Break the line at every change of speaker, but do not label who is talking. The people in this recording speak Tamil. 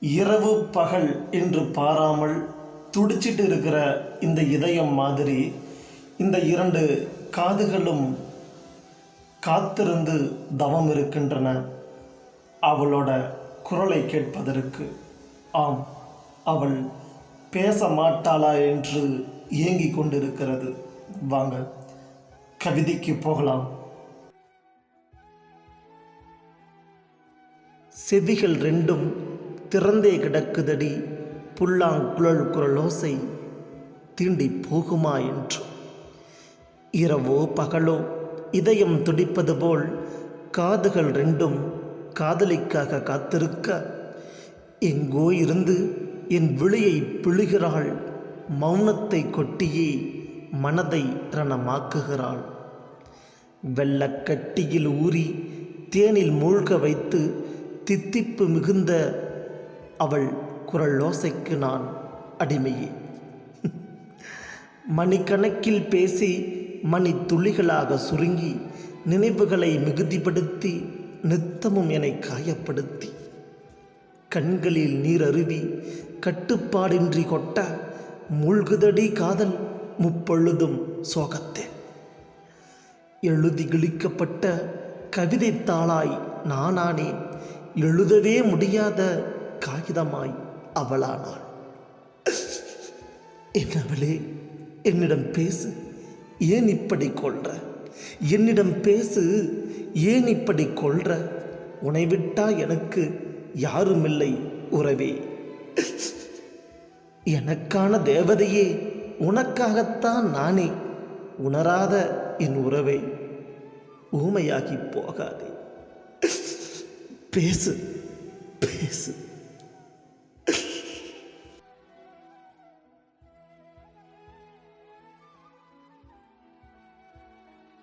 இரவு பகல் என்று பாராமல் துடிச்சிட்டு இருக்கிற இந்த இதயம் மாதிரி இந்த இரண்டு காதுகளும் காத்திருந்து தவம் இருக்கின்றன. அவளோட குரலை கேட்பதற்கு ஆம் அவள் பேச மாட்டாளா என்று ஏங்கிக் கொண்டிருக்கிறது. வாங்க கவிதைக்கு போகலாம். செவிகள் ரெண்டும் திறந்தே கிடக்குதடி. புல்லாங்குழல் குரலோசை தீண்டி போகுமா என்று. இரவோ பகலோ இதயம் துடிப்பது போல் காதுகள் ரெண்டும் காதலிக்காக காத்திருக்க. எங்கோ இருந்து என் விழியை பிழுகிறாள். மௌனத்தை கொட்டியே மனதை ரணமாக்குகிறாள். வெள்ளக்கட்டியில் ஊறி தேனில் மூழ்க வைத்து தித்திப்பு மிகுந்த அவள் குரல் ஓசைக்கு நான் அடிமையே. மணிக்கணக்கில் பேசி மணி துளிகளாக சுருங்கி நினைவுகளை மிகுதிப்படுத்தி நித்தமும் என்னை காயப்படுத்தி. கண்களில் நீர் அருவி கட்டுப்பாடின்றி கொட்ட மூழ்குதடி காதல் முப்பொழுதும் சோகத்தே. எழுதி கிழிக்கப்பட்ட கவிதைத்தாளாய் நானானேன். எழுதவே முடியாத காகிதமாய் அவளானாள். என்னவளே என்னிடம் பேசு. ஏன் இப்படி கொள்ற? என்னிடம் பேசு. ஏன் இப்படி கொள்ற? உனை விட்டா எனக்கு யாருமில்லை உறவே. எனக்கான தேவதையே உனக்காகத்தான் நானே உணராத என் உறவை. ஊமையாகி போகாதே. பேசு பேசு.